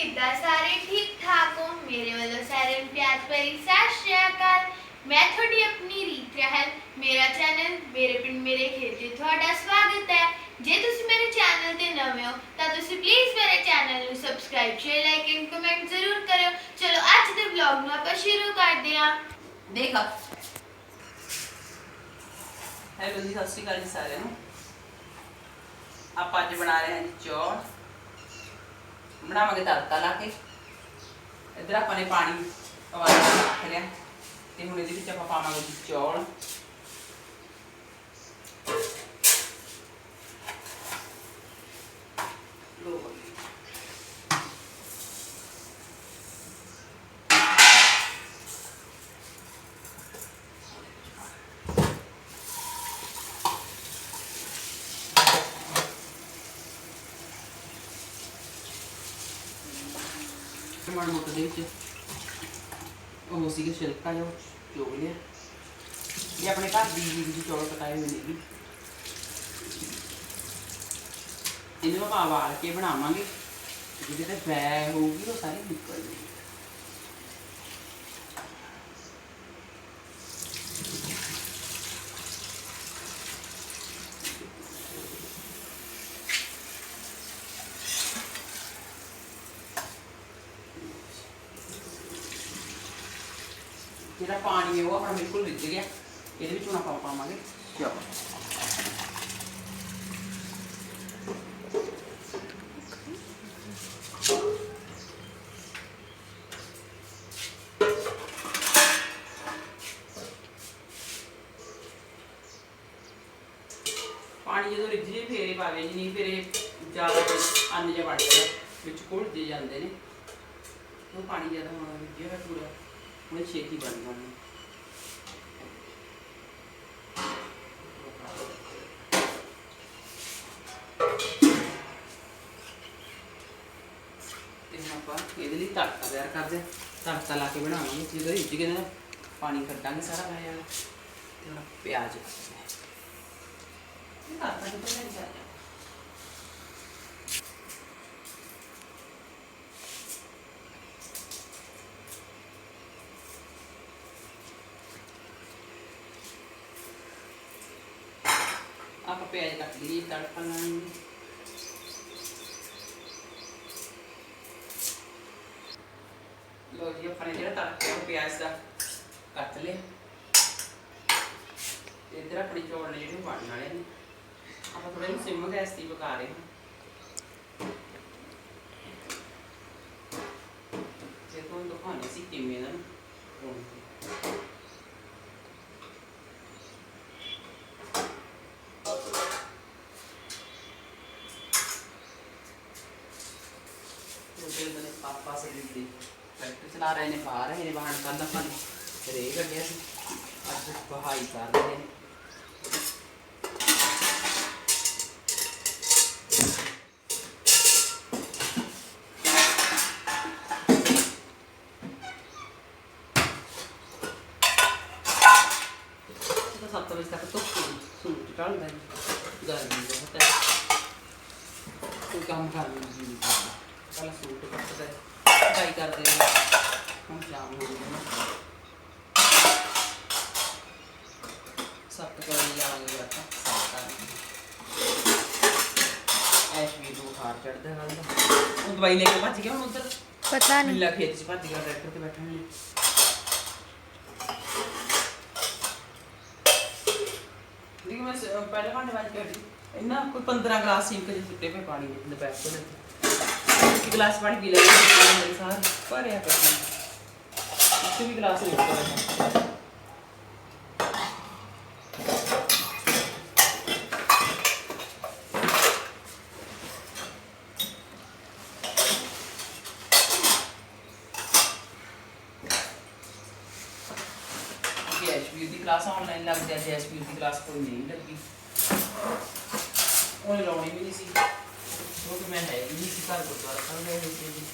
ਕਿੱਦਾਂ ਸਾਰੇ ਠੀਕ ਠਾਕ ਹੋ? ਮੇਰੇ ਵੱਲੋਂ ਸਾਰਿਆਂ ਨੂੰ ਪਿਆਰ ਭਰੀ ਸਤਿ ਸ਼੍ਰੀ ਅਕਾਲ। ਮੈਂ ਤੁਹਾਡੀ ਆਪਣੀ ਰੀਤ ਰਹਿਲ, ਮੇਰਾ ਚੈਨਲ ਮੇਰੇ ਪਿੰਡ ਮੇਰੇ ਖੇਤ 'ਤੇ ਤੁਹਾਡਾ ਸਵਾਗਤ ਹੈ। ਜੇ ਤੁਸੀਂ ਮੇਰੇ ਚੈਨਲ ਤੇ ਨਵੇਂ ਹੋ, ਤਾਂ ਤੁਸੀਂ ਪਲੀਜ਼ ਮੇਰੇ ਚੈਨਲ ਨੂੰ subscribe share like and comment ਜ਼ਰੂਰ ਕਰਿਓ। ਚਲੋ, ਅੱਜ ਦੇ ਵਲੌਗ ਨੂੰ ਆਪਾਂ ਸ਼ੁਰੂ ਕਰਦੇ ਹਾਂ। ਦੇਖ ਹੈਲੋ ਜੀ, ਸਤਿ ਸ਼੍ਰੀ ਅਕਾਲ ਜੀ ਸਾਰਿਆਂ ਨੂੰ। ਆਪਾਂ ਅੱਜ ਬਣਾ ਰਹੇ ਹਾਂ ਜੀ ਚੌਲ। ਬਣਾਵਾਂਗੇ ਤੜਕਾ ਲਾ ਕੇ। ਇੱਧਰ ਆਪਾਂ ਨੇ ਪਾਣੀ ਉਬਾਲ ਕੇ ਰੱਖ ਲਿਆ। ਤੇ ਹੁਣ ਇਹਦੇ ਵਿੱਚ ਆਪਾਂ ਪਾਵਾਂਗੇ ਚੌਲ ਲੋ ਟਮਾਟਰ ਮੋਟਰ ਦੇ ਵਿੱਚ। ਉਹ ਸੀਗੇ ਛਿਲਕਾ ਜੋ ਚੋਗ ਲਿਆ। ਇਹ ਆਪਣੇ ਘਰ ਦੀ ਜੀ ਦੀ ਚੌਲ ਪਕਾਏ ਹੋਏ ਨੇ ਜੀ ਇਹਨੂੰ ਆਪਾਂ ਵਾਲ ਕੇ ਬਣਾਵਾਂਗੇ। ਜਿਹਦੇ ਤੇ ਬੈ ਹੋਊਗੀ, ਉਹ ਸਾਰੀ ਨਿਕਲ ਜਾਊਗੀ ਜਿਹੜਾ ਪਾਣੀ ਹੈ ਉਹ ਆਪਣਾ ਬਿਲਕੁਲ ਰਿੱਝ ਗਿਆ ਇਹਦੇ ਵਿੱਚ ਹੁਣ ਆਪਾਂ ਪਾਵਾਂਗੇ ਚੌਲ ਪਾਣੀ ਜਦੋਂ ਰਿੱਝ ਜੇ, ਫੇਰੇ ਪਾਵੇ ਜੀ, ਨਹੀਂ ਫਿਰ ਜ਼ਿਆਦਾ ਅੰਨ ਜਿਹਾ ਵੜ ਵਿੱਚ ਘੁਲਦੇ ਜਾਂਦੇ ਨੇ। ਉਹ ਪਾਣੀ ਜ਼ਿਆਦਾ ਹੋਣਾ ਰਿੱਝਿਆ ਹੋਇਆ ਪੂਰਾ ਹੁਣ ਛੇਤੀ ਬਣ ਜਾਣੀ ਤੇ ਹੁਣ ਆਪਾਂ ਇਹਦੇ ਲਈ ਤੜਕਾ ਤਿਆਰ ਕਰਦੇ ਹਾਂ ਤੜਕਾ ਲਾ ਕੇ ਬਣਾਵਾਂਗੇ ਜਦੋਂ ਰਿੱਝ ਗਏ ਨਾ ਪਾਣੀ ਕੱਢਾਂਗੇ ਸਾਰਾ ਪਾਇਆ ਤੇ ਹੁਣ ਪਿਆਜ਼ ਕੱਟਦੇ ਹਾਂ ਇਹ ਤੜਕਾ ਕਿੱਥੇ ਲੈ ਜਾਣਾ ਆਪਾਂ ਪਿਆਜ਼ ਕੱਟ ਲਈਏ ਤੜਕਾ ਲਾਉਣ ਲੋ ਜੀ ਆਪਾਂ ਨੇ ਜਿਹੜਾ ਤੜਕਾ ਉਹ ਪਿਆਜ਼ ਦਾ ਕੱਟ ਲਿਆ ਤੇ ਇੱਧਰ ਆਪਣੀ ਚੌਲ ਨੇ ਜਿਹੜੇ ਉਹ ਬਣਨ ਵਾਲੇ ਨੇ ਆਪਾਂ ਥੋੜੇ ਨੂੰ ਸਿਮ ਗੈਸ ਤੇ ਹੀ ਪਕਾ ਰਹੇ ਹਾਂ ਜੇ ਤੁਹਾਨੂੰ ਦਿਖਾਉਣੇ ਸੀ ਕਿਵੇਂ ਦਾ ਨਾ ਉਹਦੇ ਨੇ ਪਾਪਾ ਸੇ ਦੀ ਟਰੈਕਟਰ ਚਲਾ ਰਹੇ ਨੇ ਬਾਹਰ ਰਹੇ ਨੇ ਬਾਹਰ ਕੱਲ ਆਪਾਂ ਨੇ ਰੇ ਕੱਢਿਆ ਸੀ। ਅੱਜ ਬਹਾਈ ਕਰ ਰਹੇ ਨੇ। ਸੱਤ ਵਜੇ ਤੱਕ ਧੁੱਪ ਸੂਟ ਚੱਲਦਾ ਗਰਮੀ ਬਹੁਤ ਹੈ। ਕੋਈ ਕੰਮ ਕਰਨ ਦੀ ਨਹੀਂ ਕਰਦਾ ਪਹਿਲਾਂ ਸੂਟ ਕੱਟਦਾ। ਟਾਈ ਕਰਦੇ ਨੇ। ਹੁਣ ਸ਼ਾਮ ਨਾ। ਸੱਤ ਕੁ ਵਜੇ ਜਾਵਾਂਗੇ ਆਪਾਂ ਸਾਲ ਕਰਨ ਐਸ਼ ਵੀ ਦੋ ਖਾਰ ਚੜਦਾ ਨਾਲ ਉਹ ਦਵਾਈ ਲੈ ਕੇ ਭੱਜ ਗਿਆ ਹੁਣ ਉਧਰ। ਪਤਾ ਨੀਲਾ ਖੇਤ 'ਚ ਭੱਜ ਗਿਆ ਟਰੈਕਟਰ ਤੇ ਬੈਠਣ ਨੇ ਦੇਖੀ ਮੈਂ ਪਹਿਲੇ ਭਾਂਡੇ ਵਾਜ ਕੇ ਹਟੀ। ਇੰਨਾ ਕੋਈ 15 ਗਲਾਸ ਸਿੰਕ ਦੇ ਸੁੱਟੇ ਪਏ ਪਾਣੀ ਦੇ ਦੁਪਹਿਰ ਤੋਂ ਲੈ ਕੇ। ਇੱਕ ਗਲਾਸ ਪਾਣੀ ਪੀ ਲਿਆ ਮੇਰੇ ਸਾਰ ਭਰਿਆ ਪਿਆ ਇੱਕ ਵੀ ਗਲਾਸ ਨਹੀਂ ਉੱਪਰ ਕਿ ਦੀ ਕਲਾਸ ਆਨਲਾਈਨ ਲੱਗ ਗਿਆ ਸੀ ਦੀ ਕਲਾਸ ਕੋਈ ਨਹੀਂ ਲੱਗੀ। ਉਹਨੇ ਲਾਉਣੀ ਵੀ ਨਹੀਂ ਸੀ। ਕਿਉਂਕਿ ਮੈਂ ਹੈ ਵੀ ਨਹੀਂ ਸੀ ਘਰ ਗੁਰਦੁਆਰਾ ਸਾਹਿਬ ਗਏ ਹੋਏ ਸੀ ਜੀ।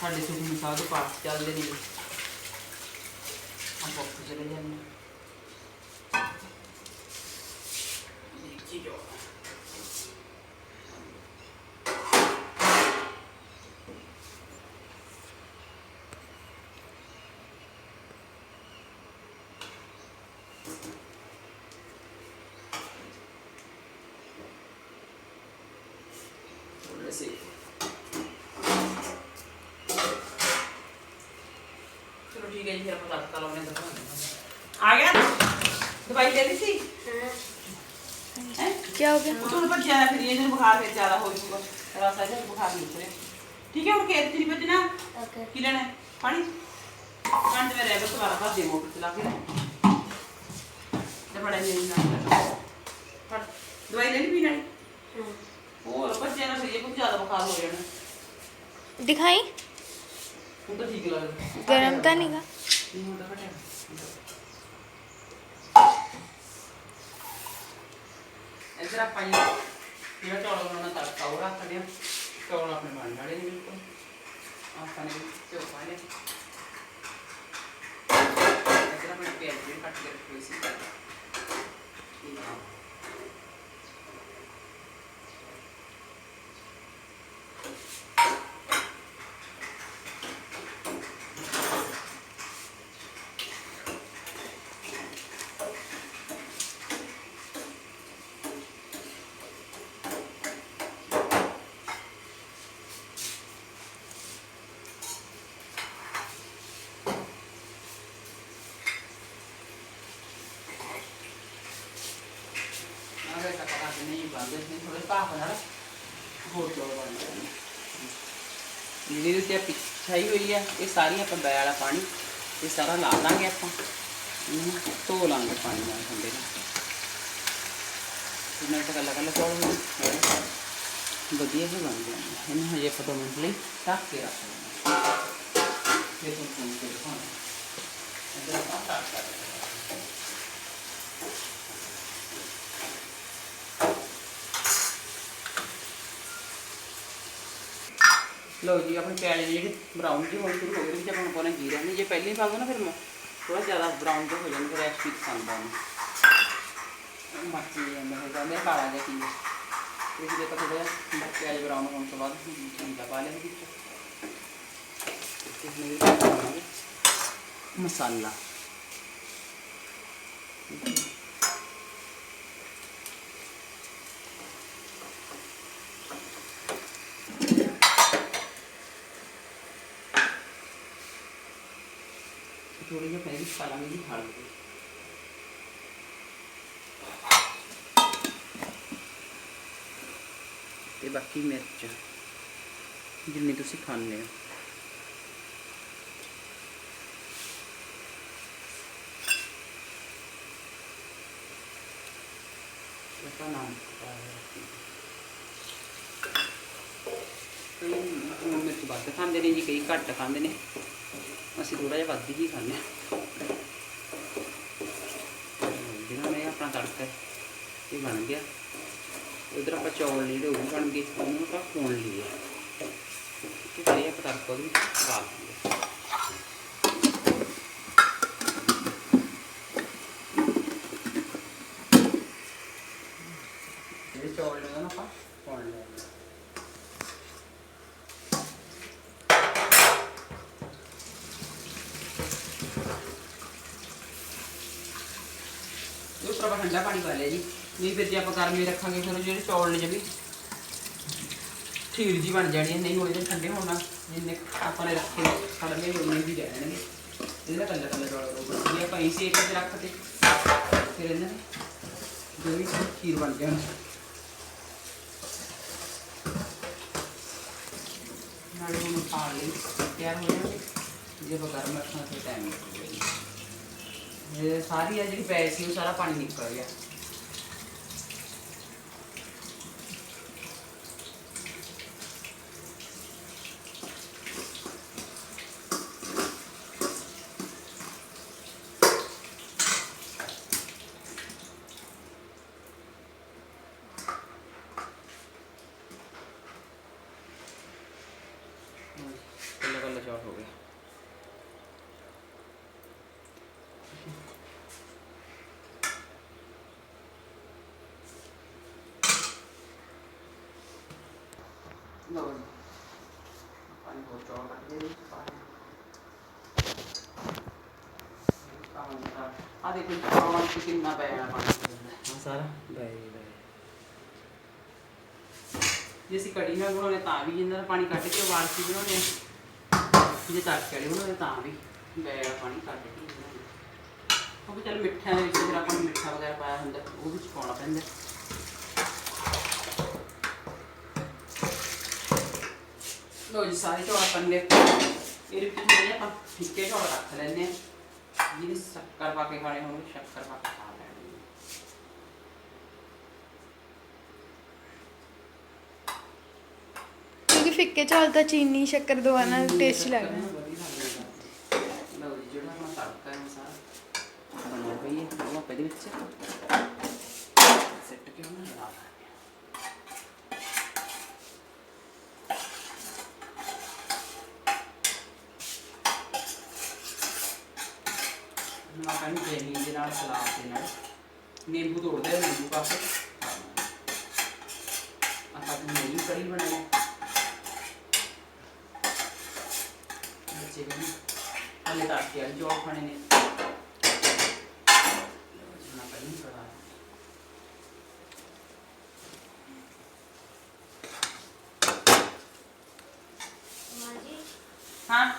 ਸਾਡੇ ਸੁਖਮਨੀ ਸਾਹਿਬ ਦੇ ਪਾਠ ਚੱਲਦੇ ਨੇ। ਆਪਾਂ ਉੱਥੇ ਚਲੇ ਜਾਂਦੇ ਦੇਖੀ ਜੋ ਸੇ। ਚਲੋ ਠੀਕ ਹੈ ਜੀ ਫਿਰ ਆਪਾਂ ਤੜਕਾ ਲਾਉਣੇ ਦਾ ਆ ਗਿਆ? ਦਵਾਈ ਦੇ ਦਿੱਤੀ ਸੀ? ਹੈ? ਕੀ ਹੋ ਗਿਆ? ਤੁਹਾਨੂੰ ਭੱਜਿਆ ਨਾ ਫਿਰ ਇਹਨੂੰ ਬੁਖਾਰ ਫਿਰ ਜ਼ਿਆਦਾ ਹੋ ਜਾਊਗਾ। ਰਸਾ ਜਿਹਾ ਬੁਖਾਰ ਨਹੀਂ ਉਤਰਿਆ। ਠੀਕ ਹੈ ਹੁਣ ਖੇਤ ਨਹੀਂ ਭੱਜਣਾ? ਓਕੇ। ਕੀ ਲੈਣਾ? ਪਾਣੀ? ਪਾਣੀ ਤੇ ਮੇਰੇ ਬਸ ਦੁਬਾਰਾ ਭੱਜ ਦੇ ਮੋਟਰ ਚਲਾ ਕੇ ਤੇ ਬੜਾ ਨਹੀਂ ਨਾ ਫੜ। ਦਵਾਈ ਲੈਣੀ ਪੀਣ ਵਾਲੀ ਹੋਰ ਭੱਜਿਆ ਨਾ ਫਿਰ ਇਹ ਬਹੁਤ ਜ਼ਿਆਦਾ ਬੁਖਾਰ ਹੋ ਜਾਣਾ ਦਿਖਾਈ ਹੁਣ ਤਾਂ ਠੀਕ ਲੱਗਦਾ ਗਰਮ ਤਾਂ ਨਹੀਂਗਾ ਨਹੀਂ ਹੁਣ ਤਾਂ ਘਟਿਆ ਇੱਧਰ ਆਪਾਂ ਜੀ ਜਿਹੜਾ ਚੌਲ ਬਣਾਉਣਾ ਤੜਕਾ ਉਹ ਰੱਖ ਦਿਆਂ ਚੌਲ ਆਪਣੇ ਬਣ ਜਾਣੇ ਨੇ ਬਿਲਕੁਲ ਆਪਾਂ ਨੇ ਚੋ ਪਾ ਲਿਆ ਇੱਧਰ ਆਪਣੇ ਪਿਆਜ਼ ਵੀ ਕੱਟ ਕੇ ਰੱਖੇ ਹੋਏ ਸੀ ਠੀਕ ਆ। ਅਗਰ ਤੱਕ ਪਤਾ ਨਹੀਂ ਬੰਦੇ ਨੇ ਥੋੜੇ ਭਾਫ ਨਾਲ ਹੋਰ ਬਣ ਜਾਣਗੇ ਜਿਹੜੀ ਦੇ ਉੱਤੇ ਪਿਛਾਈ ਹੋਈ ਆ, ਇਹ ਸਾਰੀ ਆਪਾਂ ਬੈ ਵਾਲਾ ਪਾਣੀ, ਇਹ ਸਾਰਾ ਲਾ ਲਾਂਗੇ ਆਪਾਂ। ਇਹਨੂੰ ਧੋ ਲਾਂਗੇ ਪਾਣੀ ਨਾਲ ਠੰਡੇ ਨਾਲ। ਇਹਨਾਂ ਤੱਕ ਲੱਗਾ ਲੱਗਾ ਚੌਲ ਵਧੀਆ ਹੀ ਬਣ ਜਾਣਗੇ ਇਹਨੂੰ ਹਜੇ ਆਪਾਂ ਦੋ ਮਿੰਟ ਲਈ ਢੱਕ ਕੇ ਰੱਖ ਲਾਂਗੇ ਫਿਰ ਤੋਂ ਫੋਨ ਕੇ ਦਿਖਾਉਣਾ ਆਪਾਂ ਢੱਕ ਕਰ ਲਓ ਜੀ, ਆਪਣੇ ਪਿਆਜ਼ ਜਿਹੜੇ ਬਰਾਊਨ ਜਿਹੇ ਹੋਣੇ ਸ਼ੁਰੂ ਹੋ ਗਏ ਵਿੱਚ ਆਪਾਂ ਪਾਉਣਾ ਜੀਰਾ। ਨਹੀਂ, ਜੇ ਪਹਿਲੇ ਹੀ ਨਾ, ਫਿਰ ਥੋੜਾ ਜ਼ਿਆਦਾ ਬਰਾਊਨ ਜਿਹਾ ਹੋ ਜਾਣਗੇ ਰੈਸਪੀ ਪਸੰਦ ਆਉਣੀ। ਮੱਛੀ ਜਾਂਦਾ ਹੋ ਜਾਂਦਾ ਕਾਲਾ ਜਿਹਾ ਕੀ ਇਸ ਲਈ ਆਪਾਂ ਥੋੜਾ ਜਿਹਾ ਪਿਆਜ਼ ਬਰਾਊਨ ਹੋਣ ਤੋਂ ਬਾਅਦ ਚੰਗਾ ਪਾ ਲਿਆ ਵਿੱਚ। ਮਸਾਲਾ। ਥੋੜੀ ਜਿਹੀ ਪੈਰੀ ਪਾ ਲਾਂਗੇ ਜੀ ਹਲਦੀ। ਤੇ ਬਾਕੀ ਮਿਰਚ ਜਿੰਨੀ ਤੁਸੀਂ ਖਾਣੇ ਹੋ। ਇਹਦਾ ਨਾਮ ਕਈ ਮਿਰਚ ਵੱਧ ਖਾਂਦੇ ਨੇ ਜੀ ਕਈ ਘੱਟ ਖਾਂਦੇ ਨੇ। ਅਸੀਂ ਥੋੜਾ ਜਿਹਾ ਵੱਧ ਹੀ ਖਾਂਦੇ ਹਾਂ। ਜਿਹਨਾਂ ਨੇ ਆਪਣਾ ਤੜਕਾ ਇਹ ਬਣ ਗਿਆ। ਉਧਰ ਆਪਾਂ ਚੌਲ ਜਿਹੜੇ ਉਹ ਵੀ ਬਣ ਗਏ। ਉਹਨੂੰ ਆਪਾਂ ਭੁੰਨ ਲਈਏ। ਤੇ ਫਿਰ ਆਪਾਂ ਤੜਕਾ ਉਹਦੇ ਵਿੱਚ ਪਾ ਦਿੰਦੇ ਜਿਹੜੇ ਚੌਲ ਨੇ ਉਹਨਾਂ ਆਪਾਂ ਭੁੰਨ ਲਏ ਇਹ ਉੱਪਰ ਆਪਾਂ ਠੰਡਾ ਪਾਣੀ ਪਾ ਲਿਆ ਜੀ ਨਹੀਂ ਫਿਰ ਜੇ ਆਪਾਂ ਗਰਮੀ ਰੱਖਾਂਗੇ ਫਿਰ ਉਹ ਜਿਹੜੇ ਚੌਲ ਨੇ ਜਮੀ ਖੀਰ ਜੀ ਬਣ ਜਾਣੀ ਹੈ ਨਹੀਂ ਹੋਏ ਤਾਂ ਠੰਡੇ ਹੋਣਾ ਜਿੰਨੇ ਆਪਾਂ ਨੇ ਰੱਖੇ ਖੜਨੇ ਉਨੇ ਵੀ ਰਹਿਣਗੇ। ਇਹਦੇ ਕੱਲਾ ਕੱਲਾ ਚੌਲ ਰਹੂਗਾ ਜੇ ਆਪਾਂ ਇਸੇ ਇੱਕ 'ਚ ਰੱਖਤੇ ਫਿਰ ਇਹਨਾਂ ਜੋ ਵੀ ਖੀਰ ਬਣ ਜਾਣੀ। ਨਾਲੇ ਉਹਨੂੰ ਪਾ ਲਈ, ਤਿਆਰ ਹੋ ਜਾਣਗੇ ਜੇ ਆਪਾਂ ਗਰਮ ਰੱਖਣਾ ਤੇ ਟਾਈਮ ਲੱਗੂਗਾ ਜੀ ਇਹ ਸਾਰੀ ਆ ਜਿਹੜੀ ਪੈ ਸੀ ਉਹ ਸਾਰਾ ਪਾਣੀ ਨਿਕਲ ਗਿਆ। ਹੋ ਗਿਆ ਪਾਣੀ ਦੇ। ਵਿੱਚ ਪਾ ਆ ਦੇਖੋ ਚ ਕਿੰਨਾ ਪੈ ਜਾਣਾ ਪਾਣੀ ਆ ਸਾਰਾ? ਬੈ ਬੈ ਜੇ ਅਸੀਂ ਕੜੀ ਨਾਲ ਬਣਾਉਣੇ ਤਾਂ ਵੀ ਦਾ ਪਾਣੀ ਕੱਢ ਕੇ ਕੇ ਬਣਾਉਣੇ ਜੇ ਤੜਕੇ ਵਾਲੇ ਬਣਾਉਣੇ ਤਾਂ ਵੀ। ਬੈ ਵਾਲਾ ਪਾਣੀ ਕੱਢ ਕੇ ਉਹ ਵੀ ਚੱਲ ਮਿੱਠਾ ਦੇ ਵਿੱਚ ਜਿਹੜਾ ਆਪਾਂ ਮਿੱਠਾ ਵਗੈਰਾ ਪਾਇਆ ਹੁੰਦਾ, ਉਹ ਵਿੱਚ ਪਾਉਣਾ ਪੈਂਦਾ। ਲੋ ਜੀ, ਸਾਰੇ ਚੌਲ ਆਪਾਂ ਨੇ ਇਹਦੇ ਵਿੱਚ ਆਪਾਂ ਫਿੱਕੇ ਚੌਲ ਰੱਖ ਲੈਣੇ ਆ ਜਿਹਨੇ ਸ਼ੱਕਰ ਪਾ ਕੇ ਖਾਣੇ ਹੋਣ ਸ਼ੱਕਰ ਪਾ ਕੇ ਖਾ ਲੈਣੇ ਆ। ਕਿਉਂਕਿ ਫਿੱਕੇ ਚੌਲ ਤਾਂ ਚੀਨੀ ਸ਼ੱਕਰ ਦਵਾ ਨਾਲ ਹਮ, ਟੇਸਟੀ ਲੱਗਦਾ। ਲਓ ਜੀ ਜਿਹੜਾ ਆਪਣਾ ਤੜਕਾ ਹੈ ਸਾਰਾ ਬਣਿਆ ਪਈ ਹੈ ਉਹ ਆਪਾਂ ਇਹਦੇ ਵਿੱਚ ਸੈੱਟ ਕੇ ਉਹਨੂੰ ਲਾ ਦਾਂਗੇ ਹੁਣ ਆਪਾਂ ਨੂੰ ਦਹੀਂ ਦੇ ਨਾਲ ਸਲਾਦ ਦੇ ਨਾਲ ਨਿੰਬੂ ਤੋੜਦੇ ਆ ਨਿੰਬੂ ਪਾ ਕੇ ਆਪਾਂ ਨੂੰ ਨਹੀਂ ਕੜੀ ਬਣਾਈ ਬੱਚੇ ਕਹਿੰਦੇ ਹਲੇ ਤਾਂ ਕੇ ਜੋ ਖਾਣੇ ਨੇ। ਹਾਂ।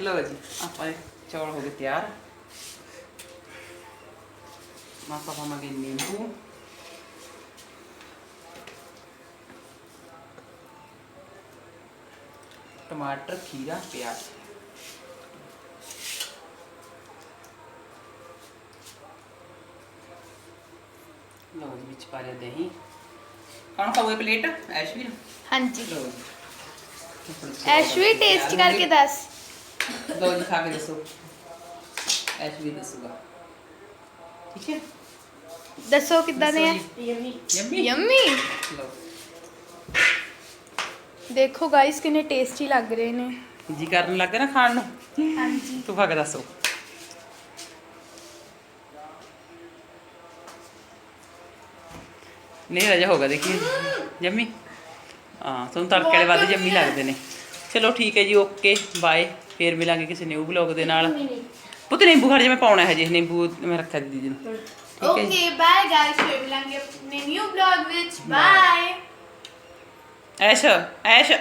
ਲਓ ਜੀ ਆਪਾਂ ਚੌਲ ਹੋ ਗਏ ਤਿਆਰ। ਪਾਵਾਂਗੇ ਨਿੰਬੂ ਟਮਾਟਰ ਖੀਰਾ ਪਿਆਜ਼ ਲਓ ਜੀ ਵਿੱਚ ਪਾ ਲਿਆ ਦਹੀਂ ਕੌਣ ਖਾਊਗਾ ਪਲੇਟ ਐਸ਼ਵੀਰ ਹਾਂਜੀ ਲਓ ਜੀ ਐਸ਼ ਵੀ ਟੇਸਟ ਕਰਕੇ ਦੱਸ ਲਓ ਜੀ ਖਾ ਕੇ ਦੱਸੋ ਐਸ਼ ਵੀ ਦੱਸੂਗਾ ਠੀਕ ਹੈ। ਦੱਸੋ ਕਿੱਦਾਂ ਦੇ ਆ? ਯੰਮੀ। ਯੰਮੀ? ਲਓ। ਦੇਖੋ ਗਾਇਸ ਕਿੰਨੇ ਟੇਸਟੀ ਲੱਗ ਰਹੇ ਨੇ। ਜੀ ਕਰਨ ਲੱਗ ਨਾ ਖਾਣ ਨੂੰ? ਹਾਂਜੀ। ਤੂੰ ਖਾ ਕੇ ਦੱਸੋ। ਨਹੀਂ ਰਜਾ ਹੋਗਾ ਦੇਖੀ। ਜੰਮੀ ਹਾਂ ਤੁਹਾਨੂੰ ਤੜਕੇ ਵਾਲੇ ਵੱਧ ਜੰਮੀ ਲੱਗਦੇ ਨੇ। ਚਲੋ ਠੀਕ ਹੈ ਜੀ ਓਕੇ ਬਾਏ ਫੇਰ ਮਿਲਾਂਗੇ ਕਿਸੇ ਨਿਊ ਬਲੌਗ ਦੇ ਨਾਲ। ਪੁੱਤ ਨਿੰਬੂ ਖੜ ਜਾ ਮੈਂ ਪਾਉਣਾ ਹੈ ਜੀ ਨਿੰਬੂ ਮੈਂ ਰੱਖਿਆ ਦੀਦੀ ਨੂੰ। ਓਕੇ ਬਾਏ ਗਾਇਸ ਫਿਰ ਮਿਲਾਂਗੇ ਆਪਣੇ ਨਿਊ ਬਲੌਗ ਵਿੱਚ। ਬਾਏ ਐਸ਼ ਐਸ਼।